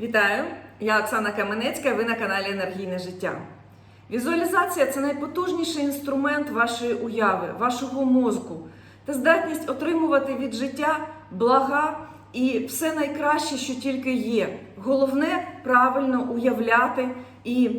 Вітаю! Я Оксана Каменецька. Ви на каналі Енергійне життя. Візуалізація це найпотужніший інструмент вашої уяви, вашого мозку та здатність отримувати від життя блага і все найкраще, що тільки є. Головне правильно уявляти і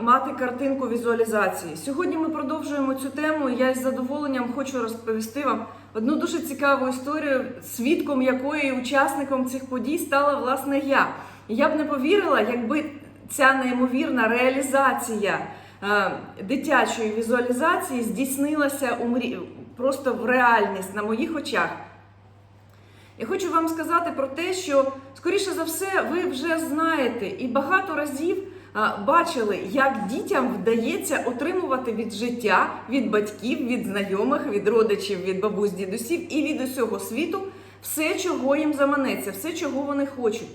мати картинку візуалізації. Сьогодні ми продовжуємо цю тему. і Я із задоволенням хочу розповісти вам одну дуже цікаву історію, свідком якої учасником цих подій стала власне я. Я б не повірила, якби ця неймовірна реалізація е, дитячої візуалізації здійснилася у мрі... просто в реальність на моїх очах. Я хочу вам сказати про те, що, скоріше за все, ви вже знаєте і багато разів бачили, як дітям вдається отримувати від життя, від батьків, від знайомих, від родичів, від бабусь, дідусів і від усього світу все, чого їм заманеться, все, чого вони хочуть.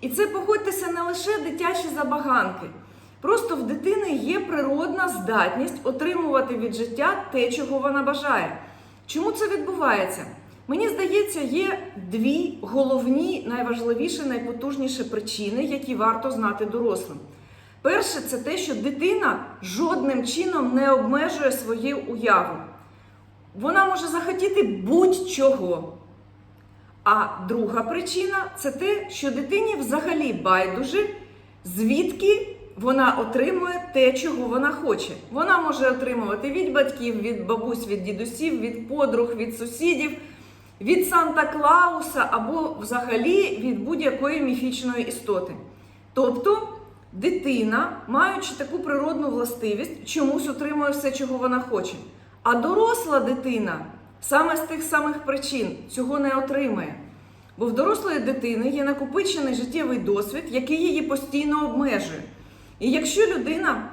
І це погодьтеся не лише дитячі забаганки. Просто в дитини є природна здатність отримувати від життя те, чого вона бажає. Чому це відбувається? Мені здається, є дві головні, найважливіші, найпотужніші причини, які варто знати дорослим. Перше, це те, що дитина жодним чином не обмежує свою уяву. Вона може захотіти будь-чого. А друга причина це те, що дитині взагалі байдуже, звідки вона отримує те, чого вона хоче. Вона може отримувати від батьків, від бабусь, від дідусів, від подруг, від сусідів, від Санта Клауса або взагалі від будь-якої міфічної істоти. Тобто дитина, маючи таку природну властивість, чомусь отримує все, чого вона хоче. А доросла дитина саме з тих самих причин цього не отримає. Бо в дорослої дитини є накопичений життєвий досвід, який її постійно обмежує. І якщо людина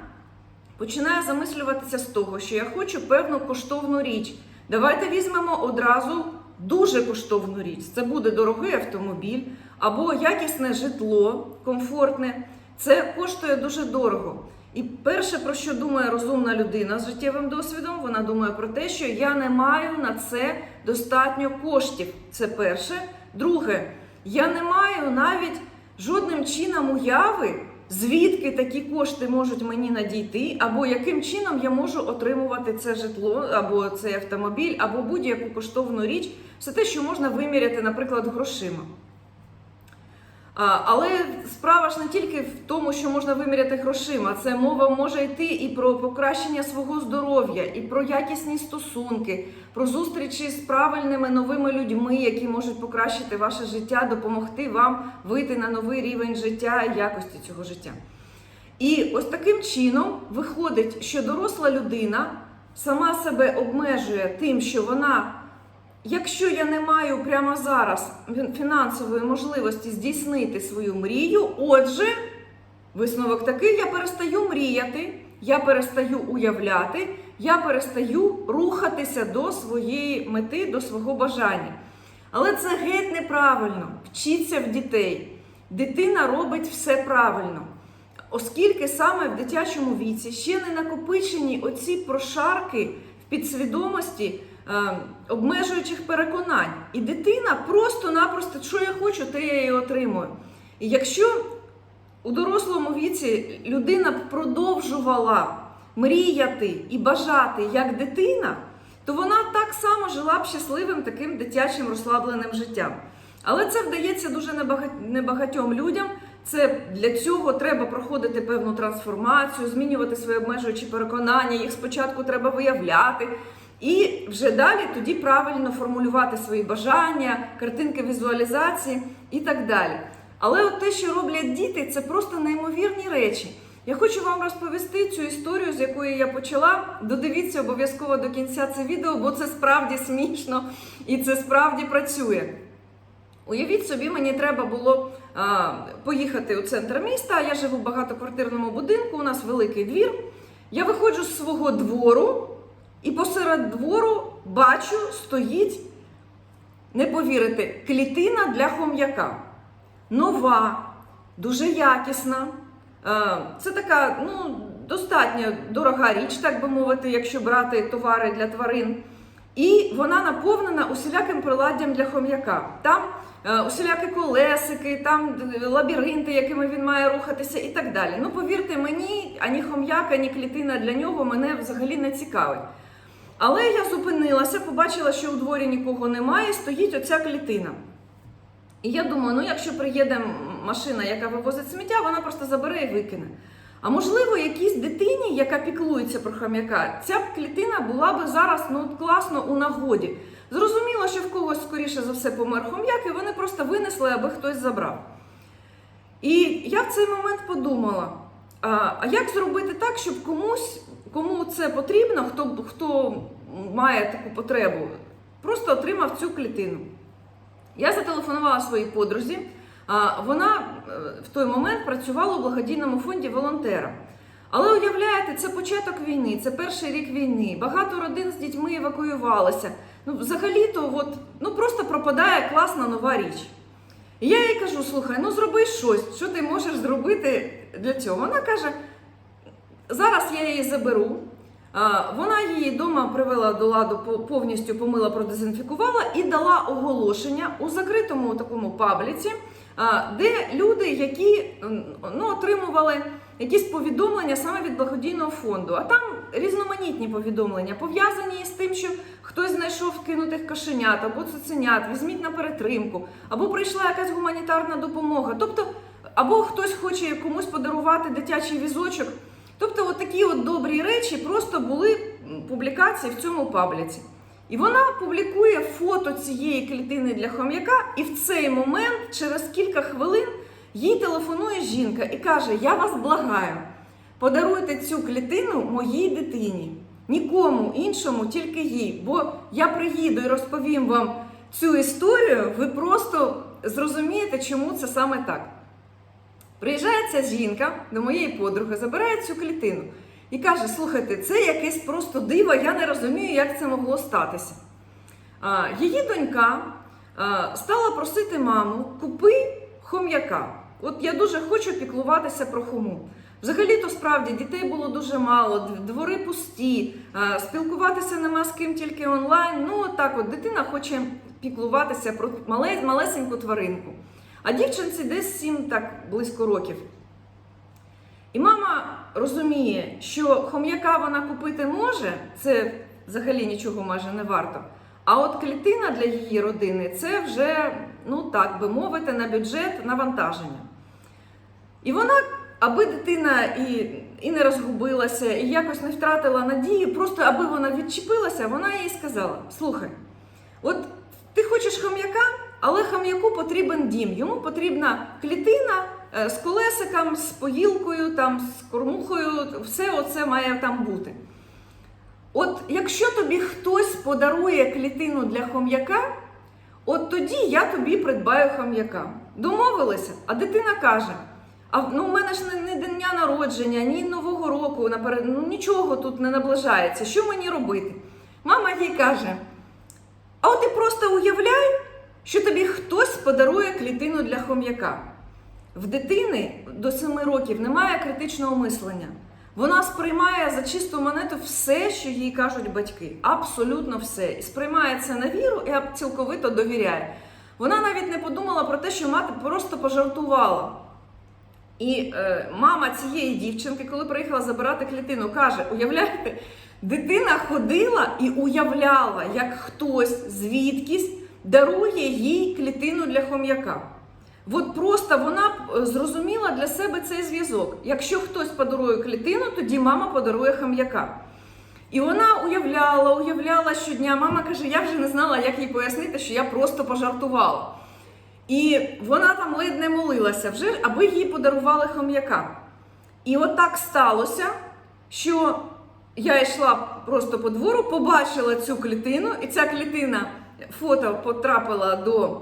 починає замислюватися з того, що я хочу певну коштовну річ, давайте візьмемо одразу дуже коштовну річ. Це буде дорогий автомобіль або якісне житло, комфортне. Це коштує дуже дорого. І перше, про що думає розумна людина з життєвим досвідом, вона думає про те, що я не маю на це достатньо коштів. Це перше. Друге, я не маю навіть жодним чином уяви, звідки такі кошти можуть мені надійти, або яким чином я можу отримувати це житло, або цей автомобіль, або будь-яку коштовну річ, все те, що можна виміряти, наприклад, грошима. Але справа ж не тільки в тому, що можна виміряти грошима. Це мова може йти і про покращення свого здоров'я, і про якісні стосунки, про зустрічі з правильними новими людьми, які можуть покращити ваше життя, допомогти вам вийти на новий рівень життя і якості цього життя. І ось таким чином виходить, що доросла людина сама себе обмежує тим, що вона. Якщо я не маю прямо зараз фінансової можливості здійснити свою мрію, отже, висновок такий: я перестаю мріяти, я перестаю уявляти, я перестаю рухатися до своєї мети, до свого бажання. Але це геть неправильно. Вчіться в дітей. Дитина робить все правильно. Оскільки саме в дитячому віці ще не накопичені оці прошарки в підсвідомості. Е, обмежуючих переконань. І дитина просто-напросто, що я хочу, те я і отримую. І якщо у дорослому віці людина б продовжувала мріяти і бажати як дитина, то вона так само жила б щасливим таким дитячим розслабленим життям. Але це вдається дуже небагатьом людям. Це для цього треба проходити певну трансформацію, змінювати свої обмежуючі переконання. Їх спочатку треба виявляти. І вже далі тоді правильно формулювати свої бажання, картинки візуалізації і так далі. Але от те, що роблять діти, це просто неймовірні речі. Я хочу вам розповісти цю історію, з якої я почала. Додивіться обов'язково до кінця це відео, бо це справді смішно і це справді працює. Уявіть собі, мені треба було а, поїхати у центр міста. Я живу в багатоквартирному будинку, у нас великий двір. Я виходжу з свого двору. І посеред двору бачу, стоїть, не повірите, клітина для хом'яка. Нова, дуже якісна. Е, це така, ну, достатньо дорога річ, так би мовити, якщо брати товари для тварин. І вона наповнена усіляким приладдям для хом'яка. Там е, усілякі колесики, там е, лабіринти, якими він має рухатися, і так далі. Ну, повірте мені, ані хом'як, ані клітина для нього мене взагалі не цікавить. Але я зупинилася, побачила, що у дворі нікого немає, стоїть оця клітина. І я думаю, ну якщо приїде машина, яка вивозить сміття, вона просто забере і викине. А можливо, якійсь дитині, яка піклується про хом'яка, ця клітина була би зараз ну, класно у нагоді. Зрозуміло, що в когось, скоріше за все, помер хом'як, і вони просто винесли, аби хтось забрав. І я в цей момент подумала: а як зробити так, щоб комусь, кому це потрібно, хто, хто має таку потребу, просто отримав цю клітину. Я зателефонувала своїй подрузі. Вона е, в той момент працювала у благодійному фонді волонтера. Але уявляєте, це початок війни, це перший рік війни. Багато родин з дітьми евакуювалися. Ну, взагалі-то, от, ну просто пропадає класна нова річ. І я їй кажу: слухай, ну зроби щось, що ти можеш зробити для цього. Вона каже: зараз я її заберу. Вона її вдома привела до ладу, по- повністю помила, продезінфікувала і дала оголошення у закритому такому пабліці, де люди, які ну, отримували якісь повідомлення саме від благодійного фонду. А там різноманітні повідомлення пов'язані з тим, що хтось знайшов кинутих кошенят або цуценят, візьміть на перетримку, або прийшла якась гуманітарна допомога. Тобто, або хтось хоче комусь подарувати дитячий візочок. Тобто, от такі от добрі речі просто були публікації в цьому пабліці. І вона публікує фото цієї клітини для хом'яка, і в цей момент, через кілька хвилин, їй телефонує жінка і каже: Я вас благаю, подаруйте цю клітину моїй дитині, нікому іншому, тільки їй. Бо я приїду і розповім вам цю історію, ви просто зрозумієте, чому це саме так. Приїжджає ця жінка до моєї подруги, забирає цю клітину і каже: слухайте, це якесь просто диво, я не розумію, як це могло статися. Її донька стала просити маму, купи хом'яка. От я дуже хочу піклуватися про хому. Взагалі-то справді дітей було дуже мало, двори пусті, спілкуватися нема з ким тільки онлайн. Ну, так от дитина хоче піклуватися про мале, малесеньку тваринку. А дівчинці десь 7 так близько років. І мама розуміє, що хом'яка вона купити може, це взагалі нічого майже не варто. А от клітина для її родини це вже, ну так би мовити, на бюджет навантаження. І вона, аби дитина і, і не розгубилася, і якось не втратила надію, просто аби вона відчепилася, вона їй сказала: слухай, от ти хочеш хом'яка, але хом'яку потрібен дім. Йому потрібна клітина е, з колесиком, з поїлкою, там, з кормухою, все оце має там бути. От якщо тобі хтось подарує клітину для хом'яка, от тоді я тобі придбаю хом'яка. Домовилися? А дитина каже: а ну, в мене ж не, не дня народження, ні Нового року, наперед, ну нічого тут не наближається. Що мені робити? Мама їй каже: а от ти просто уявляй, що тобі хтось подарує клітину для хом'яка. В дитини до 7 років немає критичного мислення. Вона сприймає за чисту монету все, що їй кажуть батьки. Абсолютно все. І сприймає це на віру і цілковито довіряє. Вона навіть не подумала про те, що мати просто пожартувала. І е, мама цієї дівчинки, коли приїхала забирати клітину, каже: уявляєте, дитина ходила і уявляла, як хтось звідкись дарує їй клітину для хом'яка. От просто вона е, зрозуміла для себе цей зв'язок. Якщо хтось подарує клітину, тоді мама подарує хам'яка. І вона уявляла, уявляла щодня. Мама каже, я вже не знала, як їй пояснити, що я просто пожартувала. І вона там ледь не молилася вже, аби їй подарували хом'яка. І от сталося, що я йшла просто по двору, побачила цю клітину, і ця клітина фото потрапила до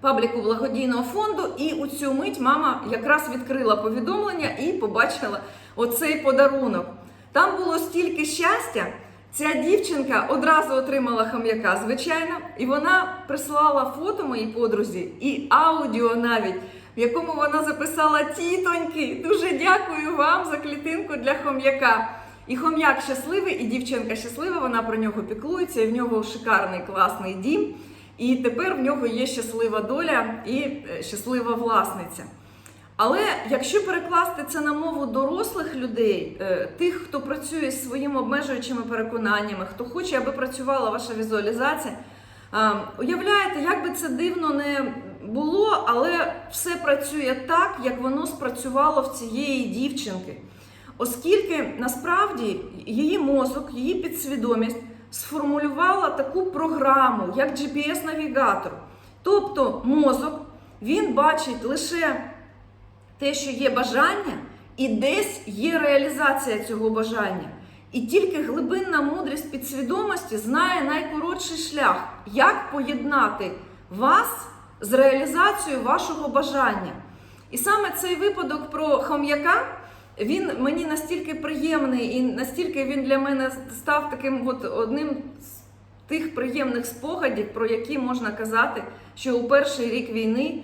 пабліку благодійного фонду, і у цю мить мама якраз відкрила повідомлення і побачила оцей подарунок. Там було стільки щастя. Ця дівчинка одразу отримала хам'яка, звичайно, і вона прислала фото моїй подрузі і аудіо навіть, в якому вона записала тітоньки. Дуже дякую вам за клітинку для хом'яка. І хом'як щасливий, і дівчинка щаслива, вона про нього піклується, і в нього шикарний класний дім. І тепер в нього є щаслива доля і е, щаслива власниця. Але якщо перекласти це на мову дорослих людей, е, тих, хто працює з своїми обмежуючими переконаннями, хто хоче, аби працювала ваша візуалізація, уявляєте, як би це дивно не було, але все працює так, як воно спрацювало в цієї дівчинки. Оскільки насправді її мозок, її підсвідомість сформулювала таку програму, як GPS-навігатор. Тобто мозок він бачить лише те, що є бажання, і десь є реалізація цього бажання. І тільки глибинна мудрість підсвідомості знає найкоротший шлях, як поєднати вас з реалізацією вашого бажання. І саме цей випадок про хом'яка, він мені настільки приємний і настільки він для мене став таким от одним з тих приємних спогадів, про які можна казати, що у перший рік війни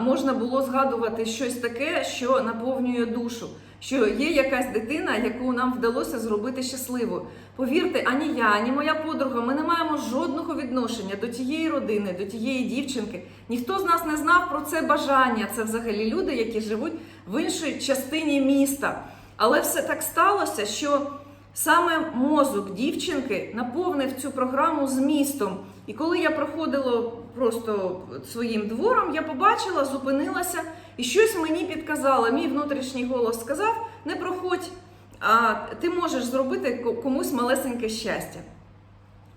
можна було згадувати щось таке, що наповнює душу. Що є якась дитина, яку нам вдалося зробити щасливою. Повірте, ані я, ані моя подруга, ми не маємо жодного відношення до тієї родини, до тієї дівчинки. Ніхто з нас не знав про це бажання. Це взагалі люди, які живуть в іншій частині міста. Але все так сталося, що саме мозок дівчинки наповнив цю програму змістом. І коли я проходила просто своїм двором, я побачила, зупинилася, і щось мені підказало. Мій внутрішній голос сказав: не проходь, а ти можеш зробити комусь малесеньке щастя.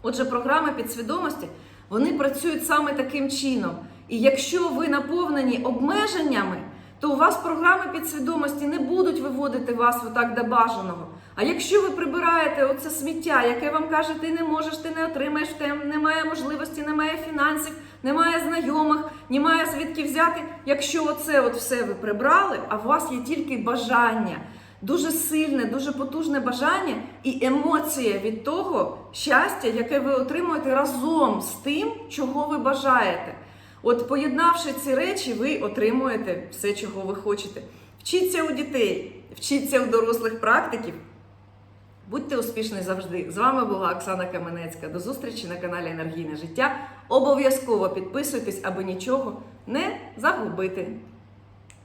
Отже, програми підсвідомості вони працюють саме таким чином. І якщо ви наповнені обмеженнями, то у вас програми підсвідомості не будуть виводити вас отак до бажаного. А якщо ви прибираєте оце сміття, яке вам каже, ти не можеш, ти не отримаєш, немає можливості, немає фінансів, немає знайомих, немає звідки взяти. Якщо оце от все ви прибрали, а у вас є тільки бажання, дуже сильне, дуже потужне бажання і емоція від того щастя, яке ви отримуєте разом з тим, чого ви бажаєте. От поєднавши ці речі, ви отримуєте все, чого ви хочете. Вчіться у дітей, вчіться у дорослих практиків. Будьте успішні завжди. З вами була Оксана Каменецька. До зустрічі на каналі Енергійне життя. Обов'язково підписуйтесь, аби нічого не загубити.